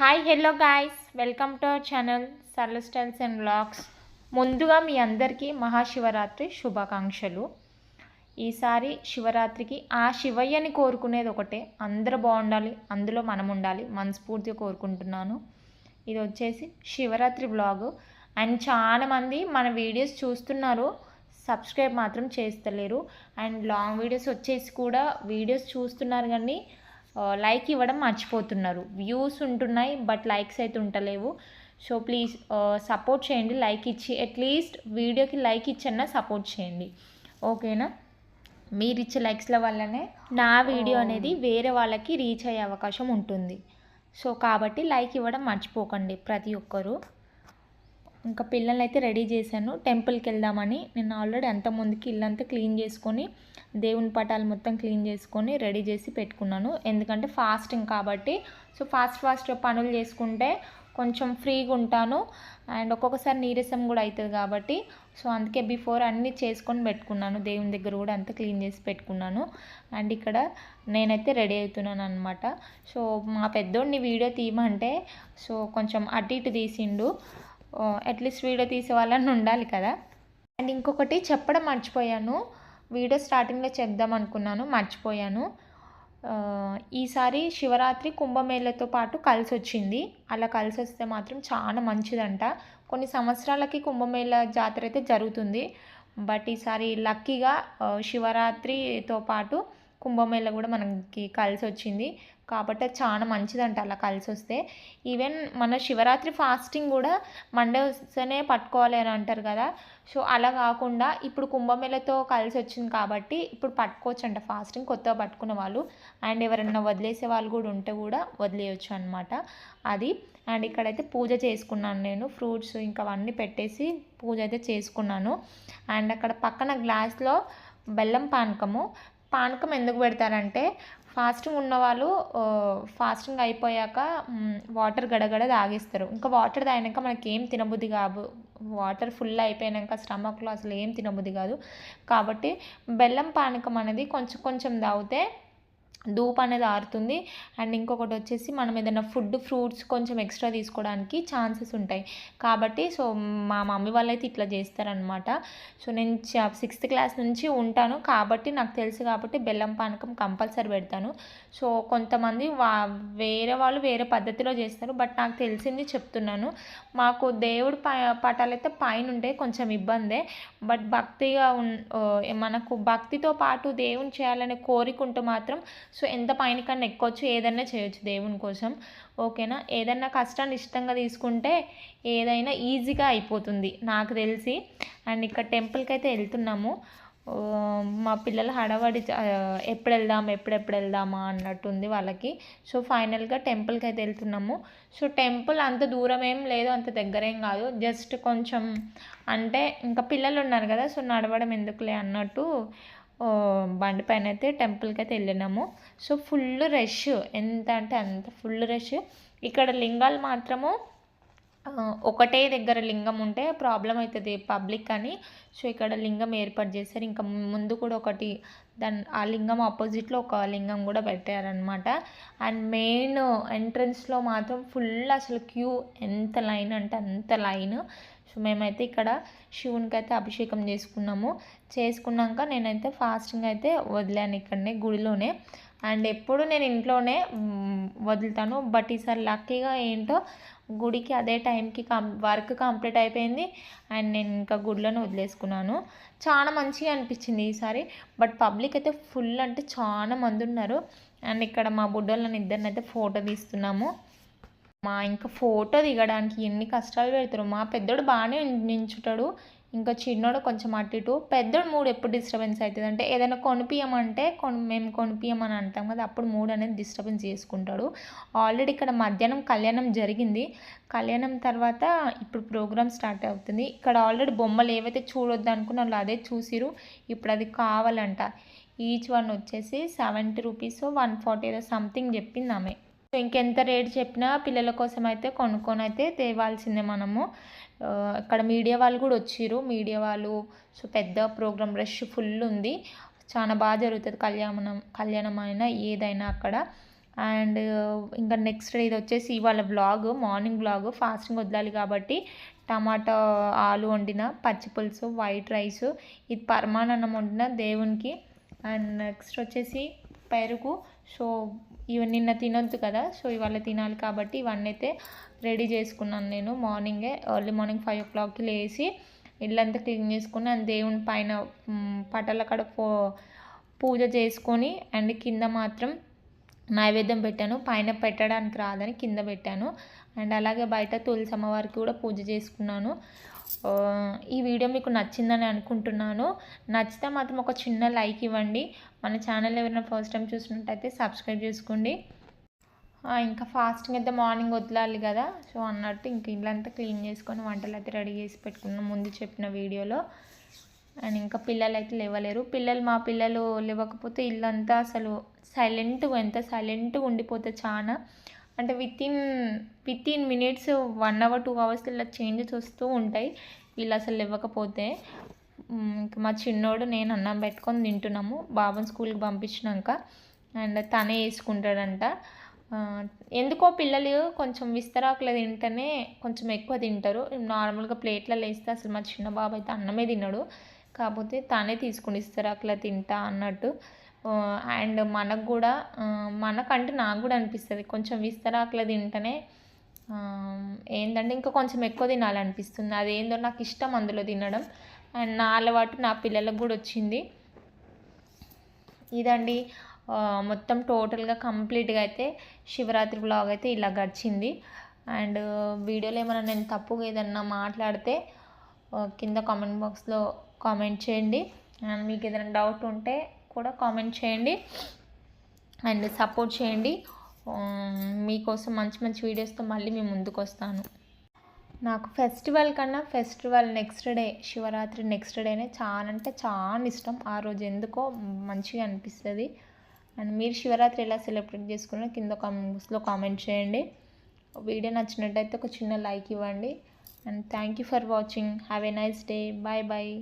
Hi hello guys welcome to our channel Sarala and blogs ముందుగా మీ అందరికీ మహాశివరాత్రి శుభాకాంక్షలు. ఈసారి శివరాత్రికి ఆ శివయ్యని కోరుకునేది ఒకటే. అందరూ బాగుండాలి అందులో మనం ఉండాలి మనస్ఫూర్తిగా కోరుకుంటున్నాను. ఇది వచ్చేసి శివరాత్రి బ్లాగ్ అండ్ చాలామంది మన వీడియోస్ చూస్తున్నారు సబ్స్క్రైబ్ మాత్రం చేస్తలేరు. అండ్ లాంగ్ వీడియోస్ వచ్చేసి కూడా వీడియోస్ చూస్తున్నారు కానీ లైక్ ఇవ్వడం మర్చిపోతున్నారు. వ్యూస్ ఉంటున్నాయి బట్ లైక్స్ అయితే ఉంటలేవు. సో ప్లీజ్ సపోర్ట్ చేయండి లైక్ ఇచ్చి అట్లీస్ట్ వీడియోకి లైక్ ఇచ్చన్నా సపోర్ట్ చేయండి. ఓకేనా మీరు ఇచ్చే లైక్స్ల వల్లనే నా వీడియో అనేది వేరే వాళ్ళకి రీచ్ అయ్యే అవకాశం ఉంటుంది. సో కాబట్టి లైక్ ఇవ్వడం మర్చిపోకండి ప్రతి ఒక్కరూ. ఇంకా పిల్లల్ని అయితే రెడీ చేశాను. టెంపుల్కి వెళ్దామని. నేను ఆల్రెడీ అంత ముందుకి ఇల్లంతా క్లీన్ చేసుకొని దేవుని పటాలు మొత్తం క్లీన్ చేసుకొని రెడీ చేసి పెట్టుకున్నాను. ఎందుకంటే ఫాస్టింగ్ కాబట్టి. సో ఫాస్ట్ ఫాస్ట్ పనులు చేసుకుంటే కొంచెం ఫ్రీగా ఉంటాను. అండ్ ఒక్కొక్కసారి నీరసం కూడా అవుతుంది కాబట్టి. సో అందుకే బిఫోర్ అన్నీ చేసుకొని పెట్టుకున్నాను. దేవుని దగ్గర కూడా అంతా క్లీన్ చేసి పెట్టుకున్నాను. అండ్ ఇక్కడ నేనైతే రెడీ అవుతున్నాను అనమాట సో మా పెద్దోడిని వీడియో తీయమంటే సో కొంచెం అటు ఇటు తీసిండు. అట్లీస్ట్ వీడియో తీసే వాళ్ళని ఉండాలి కదా. అండ్ ఇంకొకటి చెప్పడం మర్చిపోయాను. వీడియో స్టార్టింగ్లో చెప్దాం అనుకున్నాను మర్చిపోయాను. ఈసారి శివరాత్రి కుంభమేళతో పాటు కలిసి వచ్చింది. అలా కలిసి వస్తే మాత్రం చాలా మంచిదంట. కొన్ని సంవత్సరాలకి కుంభమేళ జాతర అయితే జరుగుతుంది. బట్ ఈసారి లక్కీగా శివరాత్రితో పాటు కుంభమేళ కూడా మనకి కలిసి వచ్చింది. కాబట్టి అది చాలా మంచిదంట అలా కలిసి వస్తే ఈవెన్ మన శివరాత్రి ఫాస్టింగ్ కూడా మండే వస్తేనే పట్టుకోవాలి అని అంటారు కదా. సో అలా కాకుండా ఇప్పుడు కుంభమేళతో కలిసి వచ్చింది కాబట్టి ఇప్పుడు పట్టుకోవచ్చు అంట ఫాస్టింగ్ కొత్తగా పట్టుకునే వాళ్ళు. అండ్ ఎవరైనా వదిలేసే వాళ్ళు కూడా ఉంటే కూడా వదిలేయచ్చు అనమాట అది. అండ్ ఇక్కడైతే పూజ చేసుకున్నాను నేను ఫ్రూట్స్ ఇంకా అవన్నీ పెట్టేసి పూజ అయితే చేసుకున్నాను. అండ్ అక్కడ పక్కన గ్లాస్లో బెల్లం పానకము. పానకం ఎందుకు పెడతారంటే ఫాస్టింగ్ ఉన్నవాళ్ళు ఫాస్టింగ్ అయిపోయాక వాటర్ గడగడ తాగేస్తారు. ఇంకా వాటర్ తాగినాక మనకి ఏం తినబుద్ధి కాదు. వాటర్ ఫుల్ అయిపోయాక స్టమక్లో అసలు ఏం తినబుద్ధి కాదు. కాబట్టి బెల్లం పానకం అనేది కొంచెం కొంచెం తాగితే ధూప్ అనేది ఆరుతుంది. అండ్ ఇంకొకటి వచ్చేసి మనం ఏదైనా ఫుడ్ ఫ్రూట్స్ కొంచెం ఎక్స్ట్రా తీసుకోవడానికి ఛాన్సెస్ ఉంటాయి. కాబట్టి సో మా మమ్మీ వాళ్ళు అయితే ఇట్లా చేస్తారనమాట సో నేను సిక్స్త్ క్లాస్ నుంచి ఉంటాను. కాబట్టి నాకు తెలుసు కాబట్టి బెల్లం పానకం కంపల్సరీ పెడతాను. సో కొంతమంది వా వేరే వాళ్ళు వేరే పద్ధతిలో చేస్తారు. బట్ నాకు తెలిసింది చెప్తున్నాను. మాకు దేవుడు ప పటాలు అయితే పైన ఉంటే కొంచెం ఇబ్బందే. బట్ భక్తిగా ఉన్ మనకు భక్తితో పాటు దేవుని చేయాలనే కోరిక ఉంటే మాత్రం సో ఎంత పైన కన్నా ఎక్కొచ్చు ఏదైనా చేయొచ్చు దేవుని కోసం. ఓకేనా? ఏదైనా కష్టాన్ని ఇష్టంగా తీసుకుంటే ఏదైనా ఈజీగా అయిపోతుంది నాకు తెలిసి. అండ్ ఇక్కడ టెంపుల్కి అయితే వెళ్తున్నాము మా పిల్లలు హడవడి ఎప్పుడు వెళ్దాం ఎప్పుడెప్పుడు వెళ్దామా అన్నట్టుంది వాళ్ళకి. సో ఫైనల్గా టెంపుల్కి అయితే వెళ్తున్నాము. సో టెంపుల్ అంత దూరం ఏం లేదు అంత దగ్గర ఏం కాదు. జస్ట్ కొంచెం అంటే ఇంకా పిల్లలు ఉన్నారు కదా సో నడవడం ఎందుకులే అన్నట్టు బండి పైన అయితే టెంపుల్కి అయితే వెళ్ళినాము. So full rush. ఎంత అంటే అంత ఫుల్ రష్. ఇక్కడ లింగాలు మాత్రము ఒకటే దగ్గర లింగం ఉంటే ప్రాబ్లం అవుతుంది పబ్లిక్ అని. సో ఇక్కడ లింగం ఏర్పాటు చేశారు. ఇంకా ముందు కూడా ఒకటి దాని ఆ లింగం ఆపోజిట్లో ఒక లింగం కూడా పెట్టారనమాట అండ్ మెయిన్ ఎంట్రన్స్లో మాత్రం ఫుల్ అసలు క్యూ ఎంత లైన్ అంటే అంత లైన్. సో మేమైతే ఇక్కడ శివునికి అయితే అభిషేకం చేసుకున్నాము. చేసుకున్నాక నేనైతే ఫాస్టింగ్ అయితే వదిలాను ఇక్కడనే గుడిలోనే. అండ్ ఎప్పుడు నేను ఇంట్లోనే వదులుతాను. బట్ ఈసారి లక్కీగా ఏంటో గుడికి అదే టైంకి కం వర్క్ కంప్లీట్ అయిపోయింది. అండ్ నేను ఇంకా గుడిలోనే వదిలేసుకున్నాను. చాలా మంచిగా అనిపించింది ఈసారి. బట్ పబ్లిక్ అయితే ఫుల్ అంటే చాలా మంది ఉన్నారు. అండ్ ఇక్కడ మా బుడ్డోళ్ళని ఇద్దరిని అయితే ఫోటో తీస్తున్నాము. మా ఇంకా ఫోటో దిగడానికి ఎన్ని కష్టాలు పెడతారు. మా పెద్దోడు బాగానే నించుటాడు. ఇంకా చిన్నోడు కొంచెం అటు ఇటు. పెద్దోడు మూడు ఎప్పుడు డిస్టర్బెన్స్ అవుతుంది అంటే ఏదైనా కొనిపియమంటే కొను మేము కొనిపియమని అంటాం కదా అప్పుడు మూడు అనేది డిస్టర్బెన్స్ చేసుకుంటాడు. ఆల్రెడీ ఇక్కడ మధ్యాహ్నం కళ్యాణం జరిగింది. కళ్యాణం తర్వాత ఇప్పుడు ప్రోగ్రామ్ స్టార్ట్ అవుతుంది. ఇక్కడ ఆల్రెడీ బొమ్మలు ఏవైతే చూడొద్దు అనుకున్నారో అదే చూసిరు ఇప్పుడు అది కావాలంట. ఈచ్ వన్ వచ్చేసి సెవెంటీ రూపీస్ వన్ ఫార్టీ ఏదో సంథింగ్ చెప్పింది ఆమె. సో ఇంకెంత రేట్ చెప్పినా పిల్లల కోసం అయితే కొనుక్కొని అయితే తేవాల్సిందే మనము. అక్కడ మీడియా వాళ్ళు కూడా వచ్చిర్రు. మీడియా వాళ్ళు సో పెద్ద ప్రోగ్రామ్ రష్ ఫుల్ ఉంది. చాలా బాగా జరుగుతుంది కళ్యాణం కళ్యాణం అయినా ఏదైనా అక్కడ. అండ్ ఇంకా నెక్స్ట్ ఇది వచ్చేసి ఇవాళ బ్లాగ్ మార్నింగ్ బ్లాగ్ ఫాస్టింగ్ వదలాలి కాబట్టి టమాటా ఆలు వండిన పచ్చి పులుసు వైట్ రైస్ ఇది పరమాన్నం వండిన దేవునికి. అండ్ నెక్స్ట్ వచ్చేసి పెరుగు. సో ఇవి నిన్న తినొద్దు కదా సో ఇవాళ తినాలి కాబట్టి ఇవన్నీ అయితే రెడీ చేసుకున్నాను నేను మార్నింగే ఎర్లీ మార్నింగ్ ఫైవ్ ఓ క్లాక్కి లేచి ఇల్లంతా క్లీన్ చేసుకుని అండ్ దేవుని పైన పటల కడ పూజ చేసుకొని అండ్ కింద మాత్రం నైవేద్యం పెట్టాను. పైన పెట్టడానికి రాదని కింద పెట్టాను. అండ్ అలాగే బయట తులసి అమ్మవారికి కూడా పూజ చేసుకున్నాను. ఈ వీడియో మీకు నచ్చిందని అనుకుంటున్నాను. నచ్చితే మాత్రం ఒక చిన్న లైక్ ఇవ్వండి. మన ఛానల్ ఎవరైనా ఫస్ట్ టైం చూసినట్టయితే సబ్స్క్రైబ్ చేసుకోండి. ఇంకా ఫాస్టింగ్ అయితే మార్నింగ్ వదలాలి కదా. సో అన్నట్టు ఇంక ఇల్లంతా క్లీన్ చేసుకొని వంటలు అయితే రెడీ చేసి పెట్టుకున్నాం ముందు చెప్పిన వీడియోలో. అండ్ ఇంకా పిల్లలు అయితే లేవలేరు. పిల్లలు మా పిల్లలు లేవకపోతే ఇల్లంతా అసలు సైలెంట్గా ఎంత సైలెంట్గా ఉండిపోతే చాలా అంటే within within minutes one hour two hours ఇలా చేంజెస్ వస్తూ ఉంటాయి. వీళ్ళు అసలు ఇవ్వకపోతే మా చిన్నోడు నేను అన్నం పెట్టుకొని తింటున్నాము. బాబుని స్కూల్కి పంపించినాక. అండ్ తనే వేసుకుంటాడంట. ఎందుకో పిల్లలు కొంచెం విస్తరాకులు తింటేనే కొంచెం ఎక్కువ తింటారు. నార్మల్గా ప్లేట్లలో వేస్తే అసలు మా చిన్న బాబు అయితే అన్నమే తినడు. కాకపోతే తానే తీసుకుని ఇస్తరాకులా తింటా అన్నట్టు. అండ్ మనకు కూడా మనకంటే నాకు కూడా అనిపిస్తుంది. కొంచెం విస్తరాకులు తింటేనే ఏంటంటే ఇంకా కొంచెం ఎక్కువ తినాలనిపిస్తుంది. అదేందో నాకు ఇష్టం అందులో తినడం. అండ్ నా అలవాటు నా పిల్లలకు కూడా వచ్చింది. ఇదండి. మొత్తం టోటల్గా కంప్లీట్గా అయితే శివరాత్రి బ్లాగ్ అయితే ఇలా గడిచింది. అండ్ వీడియోలో ఏమైనా నేను తప్పుగా ఏదన్నా మాట్లాడితే కింద కామెంట్ బాక్స్లో కామెంట్ చేయండి. అండ్ మీకు ఏదైనా డౌట్ ఉంటే కూడా కామెంట్ చేయండి. అండ్ సపోర్ట్ చేయండి. మీకోసం మంచి మంచి వీడియోస్తో మళ్ళీ మేము ముందుకు వస్తాను నాకు ఫెస్టివల్ కన్నా festival next day Shivaratri next డేనే చాలా అంటే చాలా ఇష్టం. ఆ రోజు ఎందుకో మంచిగా అనిపిస్తుంది. అండ్ మీరు శివరాత్రి ఎలా సెలబ్రేట్ చేసుకున్నా కింద కామెంట్స్లో కామెంట్ చేయండి. వీడియో నచ్చినట్టయితే ఒక చిన్న లైక్ ఇవ్వండి. And thank you for watching. Have a nice day. Bye bye.